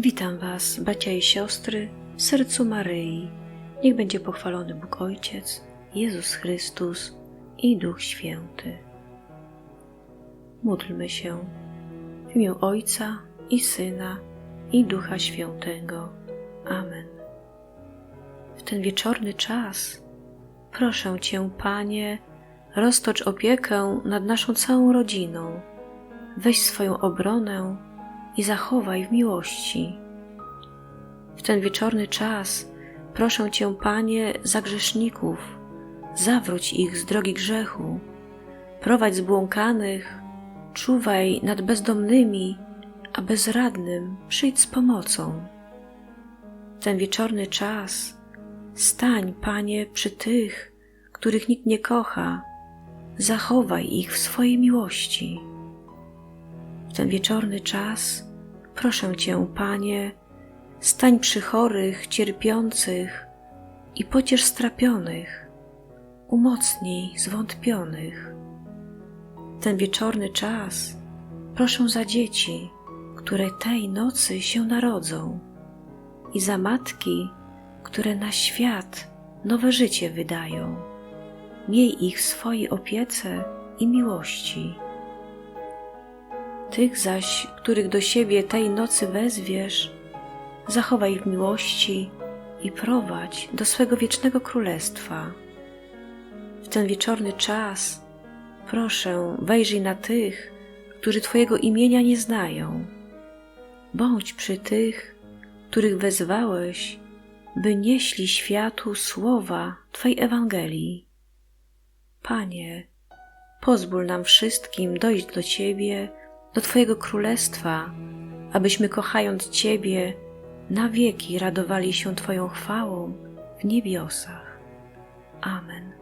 Witam Was, bracia i siostry, w sercu Maryi. Niech będzie pochwalony Bóg Ojciec, Jezus Chrystus i Duch Święty. Módlmy się w imię Ojca i Syna i Ducha Świętego. Amen. W ten wieczorny czas proszę Cię, Panie, roztocz opiekę nad naszą całą rodziną. Weź swoją obronę i zachowaj w miłości. W ten wieczorny czas proszę Cię, Panie, za grzeszników, zawróć ich z drogi grzechu, prowadź zbłąkanych, czuwaj nad bezdomnymi, a bezradnym przyjdź z pomocą. W ten wieczorny czas stań, Panie, przy tych, których nikt nie kocha, zachowaj ich w swojej miłości. Ten wieczorny czas proszę Cię, Panie, stań przy chorych, cierpiących i pociesz strapionych, umocnij zwątpionych. Ten wieczorny czas proszę za dzieci, które tej nocy się narodzą i za matki, które na świat nowe życie wydają. Miej ich w swojej opiece i miłości. Tych zaś, których do siebie tej nocy wezwiesz, zachowaj w miłości i prowadź do swego wiecznego królestwa. W ten wieczorny czas proszę, wejrzyj na tych, którzy Twojego imienia nie znają. Bądź przy tych, których wezwałeś, by nieśli światu słowa Twej Ewangelii. Panie, pozwól nam wszystkim dojść do Ciebie, do Twojego królestwa, abyśmy kochając Ciebie, na wieki radowali się Twoją chwałą w niebiosach. Amen.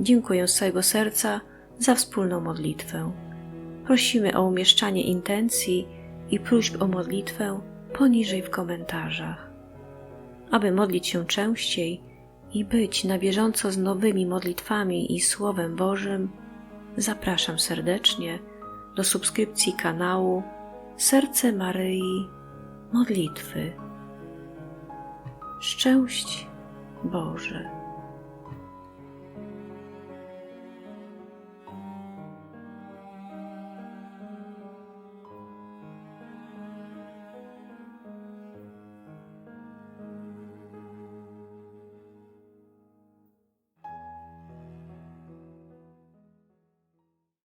Dziękuję z całego serca za wspólną modlitwę. Prosimy o umieszczanie intencji i próśb o modlitwę poniżej w komentarzach. Aby modlić się częściej i być na bieżąco z nowymi modlitwami i Słowem Bożym, zapraszam serdecznie do subskrypcji kanału Serce Maryi Modlitwy. Szczęść Boże.